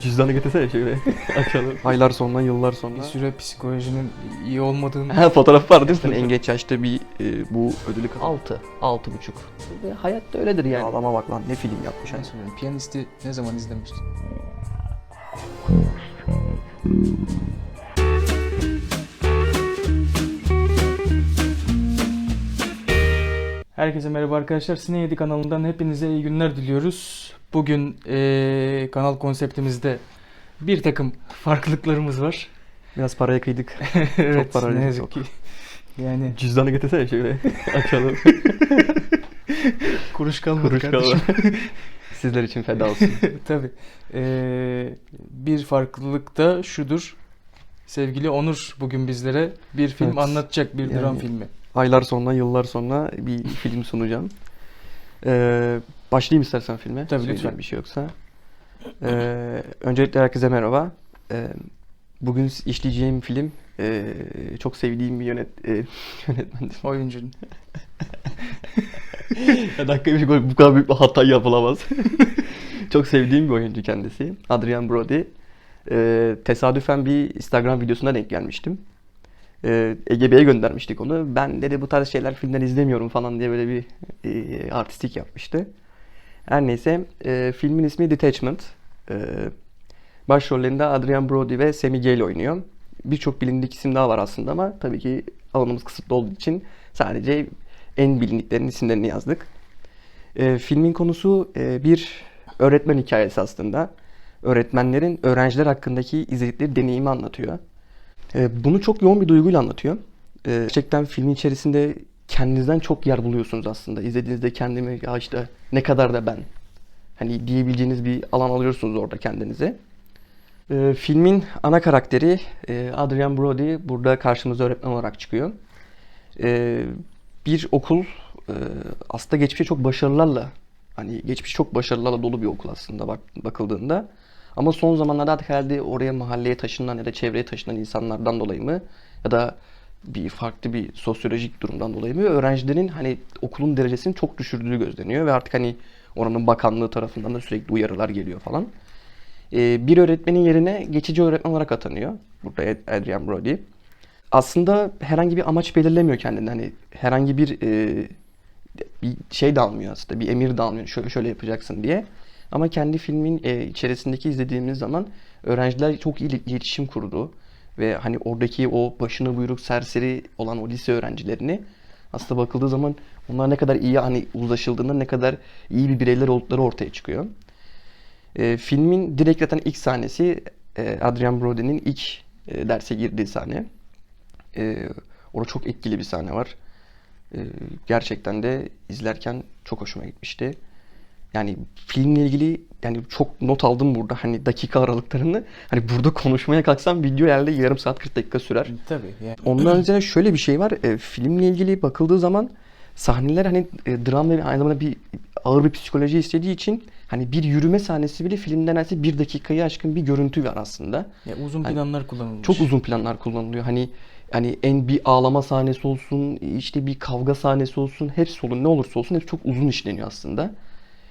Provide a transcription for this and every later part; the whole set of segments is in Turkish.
Cüzdanı getirsene şöyle açalım. Aylar sonra, yıllar sonra. Bir süre psikolojinin iyi olmadığını Ha fotoğraf var değil mi? en geç yaşta bir e, bu ödülü kazandı. 6, altı buçuk. Ve Hayatta öyledir yani. Adama bak lan ne film yapmış. ben Hani. söylüyorum. Piyanisti ne zaman izlemiştin? Herkese merhaba arkadaşlar. Sine 7 kanalından hepinize iyi günler diliyoruz. Bugün eee, kanal konseptimizde bir takım farklılıklarımız var. Biraz paraya kıydık. evet, para ne yazık ki. Yani Cüzdanı getirsene şöyle açalım. kuruş kalmadı Kuruş kardeşim. kaldı. Sizler için feda olsun. Tabii. Ee, bir farklılık da şudur. Sevgili Onur bugün bizlere bir film Evet. anlatacak, bir dram Yani- filmi. Aylar sonra, yıllar sonra bir film sunacağım. Ee, başlayayım istersen filme. Tabii, Söyleyecek lütfen. bir şey yoksa. Ee, öncelikle herkese merhaba. Ee, bugün işleyeceğim film ee, çok sevdiğim bir yönet e, yönetmen. Oyuncunun. Ya dakika bir gol bu kadar büyük bir hata yapılamaz. Çok sevdiğim bir oyuncu kendisi. Adrian Brody. Ee, tesadüfen bir Instagram videosuna denk gelmiştim. Ee, Ege Bey'e göndermiştik onu. Ben dedi bu tarz şeyler filmler izlemiyorum falan diye böyle bir e, artistik yapmıştı. Her neyse e, filmin ismi Detachment. E, başrollerinde Adrian Brody ve Sammy Gale oynuyor. Birçok bilindik isim daha var aslında ama tabii ki alanımız kısıtlı olduğu için sadece en bilindiklerinin isimlerini yazdık. E, filmin konusu e, bir öğretmen hikayesi aslında. Öğretmenlerin öğrenciler hakkındaki izledikleri deneyimi anlatıyor. E, bunu çok yoğun bir duyguyla anlatıyor. E, gerçekten filmin içerisinde kendinizden çok yer buluyorsunuz aslında. İzlediğinizde kendimi ya işte ne kadar da ben hani diyebileceğiniz bir alan alıyorsunuz orada kendinize. E, filmin ana karakteri e, Adrian Brody burada karşımıza öğretmen olarak çıkıyor. E, bir okul e, aslında geçmişe çok başarılarla hani geçmiş çok başarılarla dolu bir okul aslında bak, bakıldığında. Ama son zamanlarda artık herhalde oraya mahalleye taşınan ya da çevreye taşınan insanlardan dolayı mı ya da bir farklı bir sosyolojik durumdan dolayı mı öğrencilerin hani okulun derecesini çok düşürdüğü gözleniyor ve artık hani oranın bakanlığı tarafından da sürekli uyarılar geliyor falan. Ee, bir öğretmenin yerine geçici öğretmen olarak atanıyor. Burada Ad- Adrian Brody. Aslında herhangi bir amaç belirlemiyor kendine. Hani herhangi bir e, bir şey de aslında. Bir emir de. Şöyle şöyle yapacaksın diye. Ama kendi filmin e, içerisindeki izlediğimiz zaman öğrenciler çok iyi iletişim kurdu. Ve hani oradaki o başına buyruk serseri olan o lise öğrencilerini aslında bakıldığı zaman onlar ne kadar iyi hani uzlaşıldığında ne kadar iyi bir bireyler oldukları ortaya çıkıyor. E, filmin direkt zaten ilk sahnesi e, Adrian Brody'nin ilk e, derse girdiği sahne. E, orada çok etkili bir sahne var. E, gerçekten de izlerken çok hoşuma gitmişti. Yani filmle ilgili yani çok not aldım burada hani dakika aralıklarını. Hani burada konuşmaya kalksam video herhalde yarım saat 40 dakika sürer. Tabii. Yani. Ondan önce şöyle bir şey var. E, filmle ilgili bakıldığı zaman sahneler hani e, dram ve aynı zamanda bir ağır bir psikoloji istediği için hani bir yürüme sahnesi bile filmden neredeyse bir dakikayı aşkın bir görüntü var aslında. Ya uzun Hani planlar kullanılmış. Çok uzun planlar kullanılıyor. Hani hani en bir ağlama sahnesi olsun, işte bir kavga sahnesi olsun, hepsi olun ne olursa olsun hepsi çok uzun işleniyor aslında.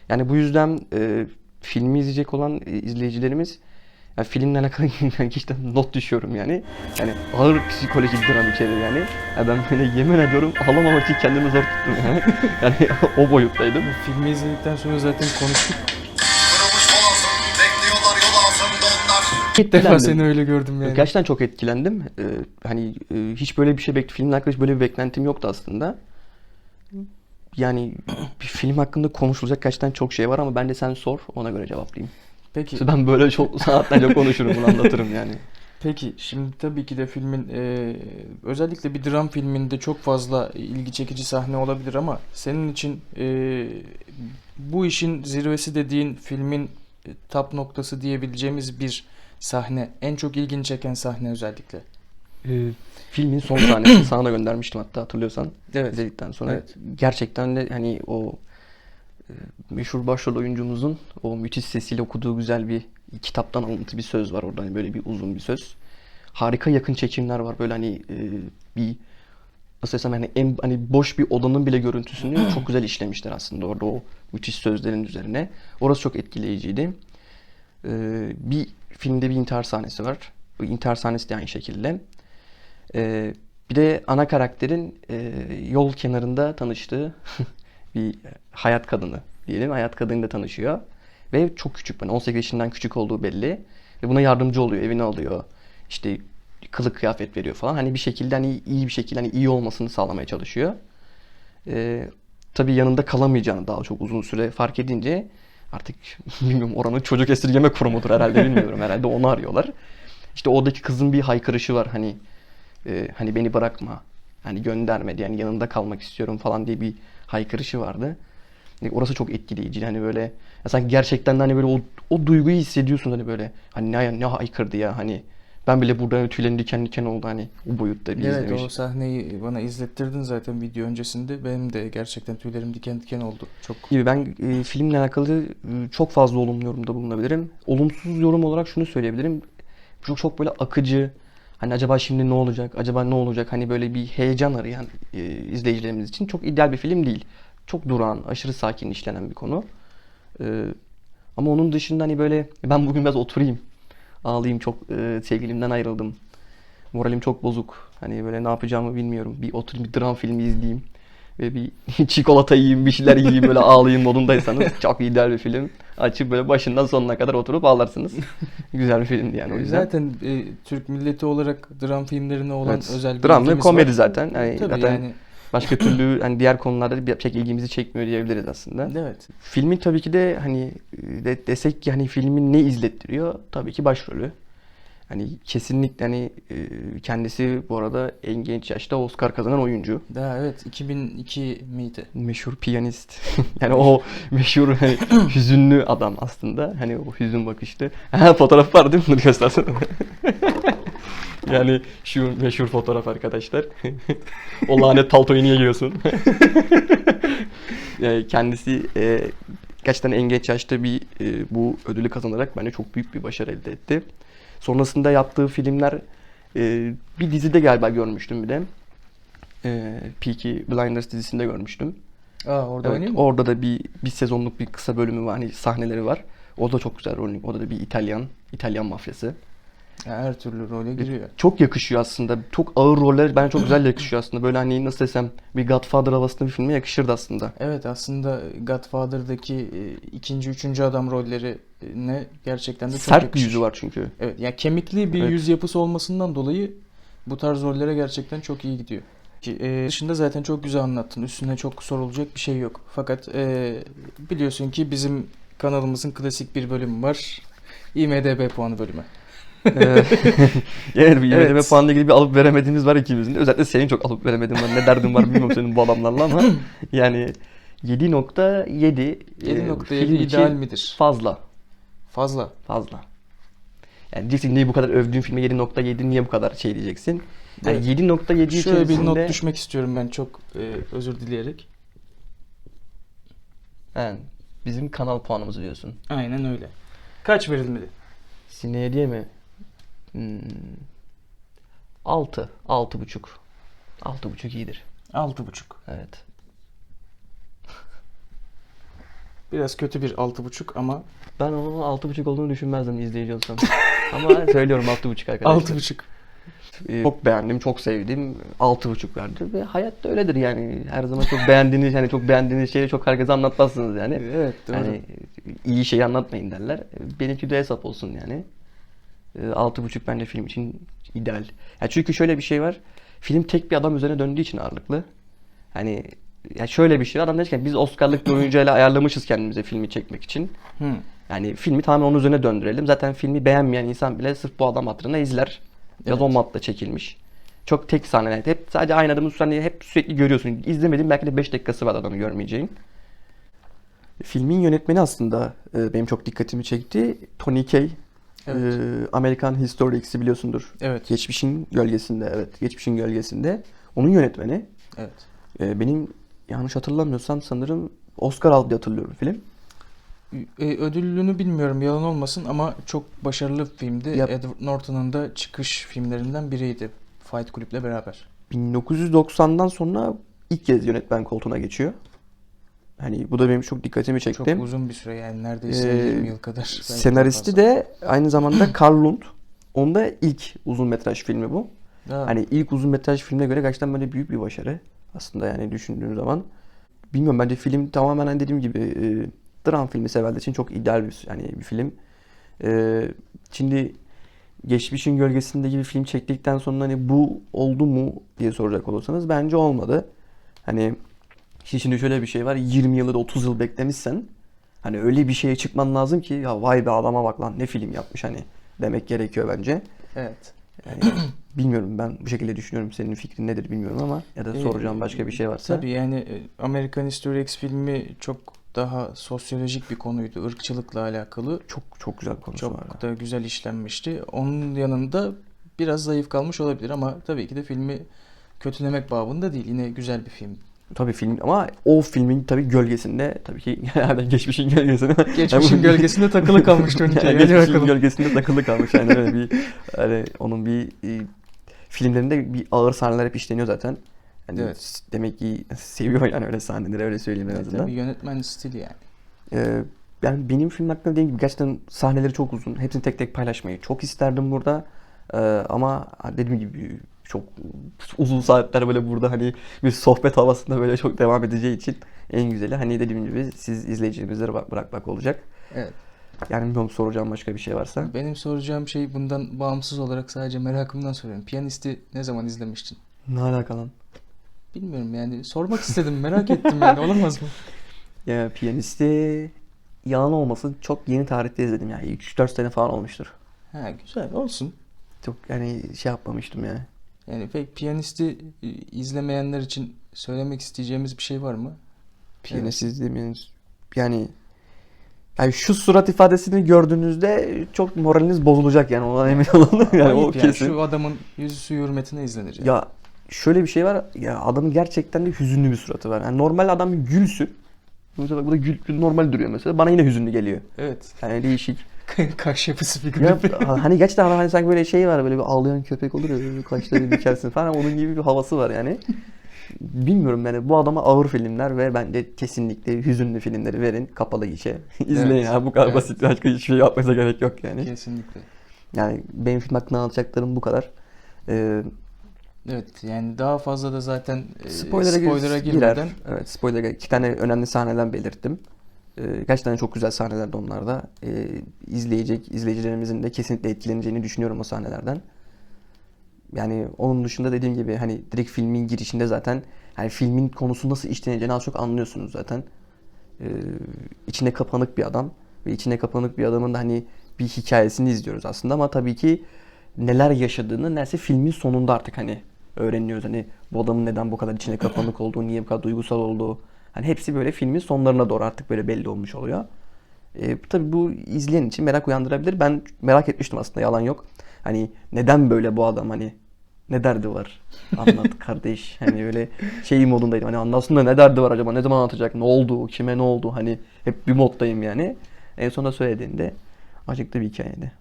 Yani bu yüzden e, filmi izleyecek olan e, izleyicilerimiz yani filmle alakalı yani işte not düşüyorum yani. Yani ağır psikolojik dram içeriyor yani. Ya ben böyle yemin ediyorum ağlamamak için kendimi zor tuttum yani. yani o boyuttaydım. Filmi izledikten sonra zaten konuştuk. İlk defa seni öyle gördüm yani. Gerçekten çok etkilendim. Ee, hani e, hiç böyle bir şey bek filmle alakalı hiç böyle bir beklentim yoktu aslında. Yani bir film hakkında konuşulacak gerçekten çok şey var ama bence sen sor ona göre cevaplayayım. Peki. Ben böyle çok saatlerce konuşurum bunu anlatırım yani. Peki şimdi tabii ki de filmin e, özellikle bir dram filminde çok fazla ilgi çekici sahne olabilir ama senin için e, bu işin zirvesi dediğin filmin e, tap noktası diyebileceğimiz bir sahne en çok ilgini çeken sahne özellikle. Ee, filmin son sahnesini sana da göndermiştim hatta hatırlıyorsan. Evet. İzledikten sonra. Evet. Gerçekten de hani o e, meşhur başrol oyuncumuzun o müthiş sesiyle okuduğu güzel bir kitaptan alıntı bir söz var orada hani böyle bir uzun bir söz. Harika yakın çekimler var böyle hani e, bir nasıl desem hani en hani boş bir odanın bile görüntüsünü çok güzel işlemişler aslında orada o müthiş sözlerin üzerine. Orası çok etkileyiciydi. Ee, bir filmde bir intihar sahnesi var. Bu intihar sahnesi de aynı şekilde. Ee, bir de ana karakterin e, yol kenarında tanıştığı bir hayat kadını diyelim. Hayat kadınıyla tanışıyor. Ve çok küçük. Yani 18 yaşından küçük olduğu belli. Ve buna yardımcı oluyor. Evine alıyor. İşte kılık kıyafet veriyor falan. Hani bir şekilde hani iyi bir şekilde hani iyi olmasını sağlamaya çalışıyor. Ee, tabii yanında kalamayacağını daha çok uzun süre fark edince artık bilmiyorum oranın çocuk esirgeme kurumudur herhalde bilmiyorum. Herhalde onu arıyorlar. İşte oradaki kızın bir haykırışı var hani e, hani beni bırakma. Hani gönderme diye yani yanında kalmak istiyorum falan diye bir haykırışı vardı. Yani Orası çok etkileyici. Hani böyle ya sanki gerçekten de hani böyle o, o duyguyu hissediyorsun hani böyle hani ne ne haykırdı ya hani ben bile burada hani tüylerim diken diken oldu hani o boyutta bir Evet izlemiş. o sahneyi bana izlettirdin zaten video öncesinde. Benim de gerçekten tüylerim diken diken oldu. Çok gibi ben e, filmle alakalı e, çok fazla olumlu yorumda bulunabilirim. Olumsuz yorum olarak şunu söyleyebilirim. Çok çok böyle akıcı. Hani acaba şimdi ne olacak? Acaba ne olacak? Hani böyle bir heyecan arayan e, izleyicilerimiz için çok ideal bir film değil. Çok durağan, aşırı sakin işlenen bir konu. E, ama onun dışında hani böyle ben bugün biraz oturayım. Ağlayayım çok e, sevgilimden ayrıldım. Moralim çok bozuk. Hani böyle ne yapacağımı bilmiyorum. Bir oturayım bir dram filmi izleyeyim. Ve bir çikolata yiyeyim, bir şeyler yiyeyim böyle ağlayayım modundaysanız çok ideal bir film. Açıp böyle başından sonuna kadar oturup ağlarsınız. Güzel bir filmdi yani o yüzden. Zaten e, Türk milleti olarak dram filmlerine olan Evet. özel bir Dram ve komedi var. zaten. Yani Tabii zaten yani. başka türlü hani diğer konularda da bir- pek ilgimizi çekmiyor diyebiliriz aslında. Evet. Filmin tabii ki de hani e, de, desek ki hani filmin ne izlettiriyor? Tabii ki başrolü. Hani kesinlikle hani e, kendisi bu arada en genç yaşta Oscar kazanan oyuncu. Daha evet 2002 miydi? Meşhur piyanist. yani o meşhur hani hüzünlü adam aslında. Hani o hüzün bakışlı. Ha fotoğraf var değil mi? Dur göstersene. yani şu meşhur fotoğraf arkadaşlar. o lanet paltoyu niye giyiyorsun? Yani kendisi e, gerçekten en geç yaşta bir e, bu ödülü kazanarak bence çok büyük bir başarı elde etti. Sonrasında yaptığı filmler e, bir dizide galiba görmüştüm bir de. E, Peaky Blinders dizisinde görmüştüm. Aa orada Evet, oynuyor mu? orada da bir bir sezonluk bir kısa bölümü var, hani sahneleri var. O da çok güzel rol. O da, bir İtalyan, İtalyan mafyası. Ya, her türlü role giriyor. Çok yakışıyor aslında. Çok ağır roller bence çok güzel yakışıyor aslında. Böyle hani nasıl desem bir Godfather havasında bir filme yakışırdı aslında. Evet aslında Godfather'daki e, ikinci, üçüncü adam rolleri ne gerçekten de çok Sert bir yakışır. yüzü var çünkü. Evet, ya kemikli bir Evet. yüz yapısı olmasından dolayı bu tarz rollere gerçekten çok iyi gidiyor. Ki, e, dışında zaten çok güzel anlattın. Üstüne çok sorulacak bir şey yok. Fakat e, biliyorsun ki bizim kanalımızın klasik bir bölümü var. IMDB puanı bölümü. Evet bir Evet. IMDb puanla ilgili bir alıp veremediğimiz var ikimizin. Özellikle senin çok alıp veremediğin var. Ne derdin var bilmiyorum senin bu adamlarla ama yani 7.7 e, 7.7 film için ideal midir? Fazla. Fazla. Fazla. Yani diyeceksin niye bu kadar övdüğün filme 7.7 niye bu kadar şey diyeceksin. Yani Evet. 7.7 Şöyle bir içerisinde not düşmek istiyorum ben çok e, özür dileyerek. He, bizim kanal puanımızı diyorsun. Aynen öyle. Kaç verilmeli? Sineye diye mi? Hmm. 6. 6.5. 6.5 iyidir. 6.5. Evet. Biraz kötü bir 6.5 ama Ben onun 6.5 olduğunu düşünmezdim izleyici olsam. Ama söylüyorum 6.5 arkadaşlar. 6.5. Ee, Çok beğendim, çok sevdim. 6.5 verdi ve hayat da öyledir yani. Her zaman çok beğendiğiniz yani çok beğendiğiniz şeyi çok herkese anlatmazsınız yani. Evet doğru. Yani iyi şeyi anlatmayın derler. Benimki de hesap olsun yani. Ee, 6.5 bence film için ideal. Ya çünkü şöyle bir şey var. Film tek bir adam üzerine döndüğü için ağırlıklı. Hani ya şöyle bir şey var. Adam der ki biz Oscar'lık bir oyuncuyla ayarlamışız kendimize filmi çekmek için. Hı. Yani filmi tamamen onun üzerine döndürelim. Zaten filmi beğenmeyen insan bile sırf bu adam hatırına izler. Biraz Evet. o matla çekilmiş. Çok tek sahneler. Hep sadece aynı adamın sahneyi hep sürekli görüyorsun. İzlemedin belki de 5 dakikası var adamı görmeyeceğin. Filmin yönetmeni aslında e, benim çok dikkatimi çekti. Tony Kaye. Evet. E, American History X'i biliyorsundur. Evet. Geçmişin gölgesinde evet. Geçmişin gölgesinde. Onun yönetmeni. Evet. E, benim yanlış hatırlamıyorsam sanırım Oscar aldı diye hatırlıyorum film. E, ödüllünü bilmiyorum yalan olmasın ama çok başarılı bir filmdi. Yap. Edward Norton'un da çıkış filmlerinden biriydi. Fight Club'le beraber. 1990'dan sonra ilk kez yönetmen koltuğuna geçiyor. Hani bu da benim çok dikkatimi çekti. Çok uzun bir süre yani neredeyse Ee, 20 yıl kadar. Senaristi de aynı zamanda Karl Lund. Onda ilk uzun metraj filmi bu. Ha, Hani ilk uzun metraj filmine göre gerçekten böyle büyük bir başarı. Aslında yani düşündüğün zaman. Bilmiyorum bence film tamamen hani dediğim gibi e, dram filmi severler için çok ideal bir yani bir film. E, şimdi Geçmişin Gölgesinde gibi film çektikten sonra hani bu oldu mu diye soracak olursanız bence olmadı. Hani şimdi şöyle bir şey var 20 yıl ya da 30 yıl beklemişsen hani öyle bir şeye çıkman lazım ki ya vay be adama bak lan ne film yapmış hani demek gerekiyor bence. evet. Yani bilmiyorum ben bu şekilde düşünüyorum. Senin fikrin nedir bilmiyorum ama ya da Ee, soracağım başka bir şey varsa. Tabii yani e, American History X filmi çok daha sosyolojik bir konuydu. ırkçılıkla alakalı. Çok çok güzel konusu var. Çok da güzel işlenmişti. Onun yanında biraz zayıf kalmış olabilir ama tabii ki de filmi kötülemek babında değil. Yine güzel bir film. Tabii film ama o filmin tabii gölgesinde tabii ki herhalde geçmişin gölgesinde. Geçmişin gölgesinde takılı kalmış Tony Yani geçmişin bakalım. gölgesinde takılı kalmış. Yani öyle bir hani onun bir e, filmlerinde bir ağır sahneler hep işleniyor zaten. Yani Evet. demek ki seviyor yani öyle sahneleri öyle söyleyeyim en azından. Tabii yönetmen stili yani. Ee, yani benim film hakkında dediğim gibi gerçekten sahneleri çok uzun. Hepsini tek tek paylaşmayı çok isterdim burada. Ee, ama dediğim gibi çok uzun saatler böyle burada hani bir sohbet havasında böyle çok devam edeceği için en güzeli hani dediğim gibi siz izleyicilerimize bak bırakmak olacak. Evet. Yani bilmiyorum soracağım başka bir şey varsa. Benim soracağım şey bundan bağımsız olarak sadece merakımdan soruyorum. Piyanisti ne zaman izlemiştin? Ne alaka lan? Bilmiyorum yani sormak istedim merak ettim yani olamaz mı? Ya piyanisti yalan olmasın çok yeni tarihte izledim yani 3-4 sene falan olmuştur. Ha güzel olsun. Çok yani şey yapmamıştım yani. Yani pek piyanisti e, izlemeyenler için söylemek isteyeceğimiz bir şey var mı? Piyanist izlemeniz yani yani şu surat ifadesini gördüğünüzde çok moraliniz bozulacak yani ona emin olun. Yani o Ayıp yani, kesin. şu adamın yüzü hürmetine izlenir. yani. Ya şöyle bir şey var. Ya adamın gerçekten de hüzünlü bir suratı var. Yani normal adam gülsün. Mesela bak bu da gül normal duruyor mesela. Bana yine hüzünlü geliyor. Evet. Yani değişik. Kaş yapısı bir Ya, hani gerçekten hani sanki böyle şey var böyle bir ağlayan köpek olur ya böyle kaşları dikersin falan onun gibi bir havası var yani. Bilmiyorum yani bu adama ağır filmler ve bence kesinlikle hüzünlü filmleri verin kapalı gişe. İzleyin Evet, ya bu kadar evet. basit başka hiçbir şey yapmanıza gerek yok yani. Kesinlikle. Yani benim film hakkında anlatacaklarım bu kadar. Ee, Evet yani daha fazla da zaten e, spoiler'a, spoiler'a gir- girmeden girer. Evet spoiler'a. İki tane önemli sahneden belirttim. Ee, gerçekten çok güzel sahnelerdi onlar da. Ee, izleyecek izleyicilerimizin de kesinlikle etkileneceğini düşünüyorum o sahnelerden. Yani onun dışında dediğim gibi hani direkt filmin girişinde zaten hani filmin konusu nasıl işleneceğini az çok anlıyorsunuz zaten. Ee, içine kapanık bir adam ve içine kapanık bir adamın da hani bir hikayesini izliyoruz aslında ama tabii ki neler yaşadığını neredeyse filmin sonunda artık hani öğreniyoruz. Hani bu adamın neden bu kadar içine kapanık olduğu, niye bu kadar duygusal olduğu. Hani hepsi böyle filmin sonlarına doğru artık böyle belli olmuş oluyor. E, tabii bu izleyen için merak uyandırabilir. Ben merak etmiştim aslında yalan yok. Hani neden böyle bu adam hani ne derdi var? Anlat kardeş. Hani böyle şey modundaydım. Hani anlatsın da ne derdi var acaba? Ne zaman anlatacak? Ne oldu? Kime ne oldu? Hani hep bir moddayım yani. En sonunda söylediğinde acıklı bir hikayeydi.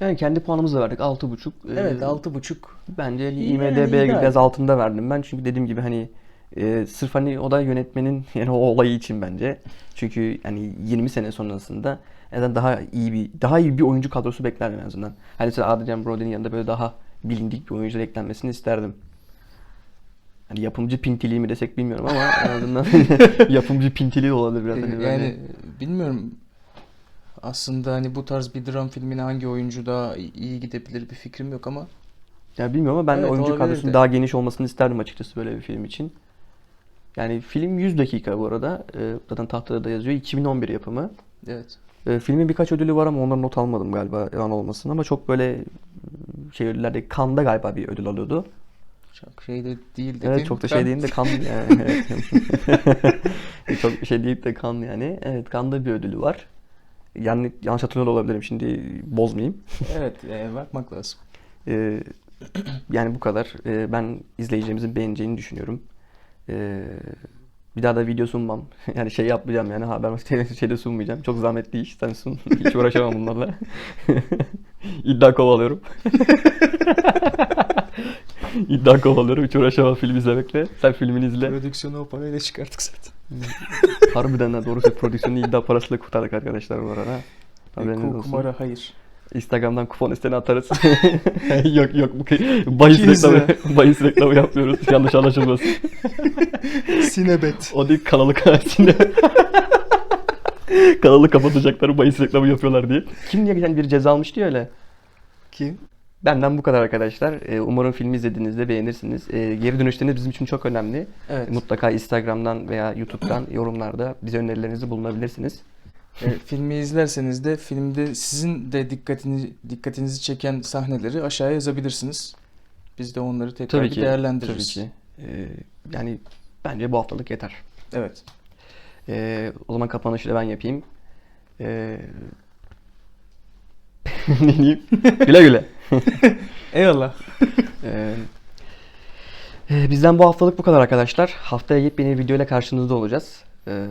Yani kendi puanımızı da verdik. 6.5. evet Ee, 6.5 Bence İyi IMDB yani, ideal. biraz altında verdim ben. Çünkü dediğim gibi hani e, sırf hani o da yönetmenin yani o olayı için bence. Çünkü hani 20 sene sonrasında neden daha iyi bir daha iyi bir oyuncu kadrosu beklerdim en azından. Hani mesela Adrian Brody'nin yanında böyle daha bilindik bir oyuncu eklenmesini isterdim. Hani yapımcı pintiliği mi desek bilmiyorum ama en azından yapımcı pintiliği olabilir biraz. Hani böyle. yani bilmiyorum aslında hani bu tarz bir dram filmine hangi oyuncu daha iyi gidebilir bir fikrim yok ama Ya bilmiyorum ama ben Evet, oyuncu kadrosunun daha geniş olmasını isterdim açıkçası böyle bir film için. Yani film 100 dakika bu arada. Ee, zaten tahtada da yazıyor. 2011 yapımı. evet Ee, filmin birkaç ödülü var ama onları not almadım galiba yalan olmasın ama çok böyle şey ödüllerde Cannes'da galiba bir ödül alıyordu. çok şey de değil dedim. Evet çok da Ben- şey değil de Cannes yani. Evet. çok şey değil de Cannes yani. Evet Cannes'da bir ödülü var. Yani yanlış hatırlıyor olabilirim şimdi bozmayayım. Evet e, bakmak lazım. Ee, yani bu kadar. Ben izleyicilerimizin beğeneceğini düşünüyorum. Ee, bir daha da video sunmam. Yani şey yapmayacağım yani haber şeyde sunmayacağım. Çok zahmetli iş. Sen sun. Hiç uğraşamam bunlarla. İddia kovalıyorum. İddia kovalıyorum. Hiç uğraşamam film izlemekle. Sen filmini izle. Prodüksiyonu o parayla çıkarttık zaten. Harbiden ha doğrusu prodüksiyonu iddia parasıyla kurtardık arkadaşlar bu arada. Haberiniz Ku- olsun. Kumara hayır. Instagram'dan kupon isteni atarız. yok yok bu bahis 200 reklamı, bahis reklamı yapmıyoruz. Yanlış anlaşılmasın. Sinebet. O değil kanalı karşısında. kanalı kapatacaklar bahis reklamı yapıyorlar diye. Kim diye geçen bir ceza almıştı ya öyle. Kim? Benden bu kadar arkadaşlar. Ee, Umarım filmi izlediğinizde beğenirsiniz. Ee, Geri dönüşleriniz bizim için çok önemli. Evet. Mutlaka Instagram'dan veya YouTube'dan yorumlarda bize önerilerinizi bulunabilirsiniz. E, filmi izlerseniz de filmde sizin de dikkatini dikkatinizi çeken sahneleri aşağıya yazabilirsiniz. Biz de onları tekrar Tabii bir ki. değerlendiririz. Tabii ki. Ee, yani bence bu haftalık yeter. Evet. Ee, o zaman kapanışı da ben yapayım. Ee, ne diyeyim? Güle güle. Eyvallah. Ee, bizden bu haftalık bu kadar arkadaşlar. Haftaya yepyeni bir videoyla karşınızda olacağız. Ee,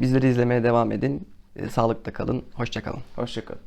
bizleri izlemeye devam edin. Ee, sağlıkla kalın. Hoşça kalın. Hoşçakalın.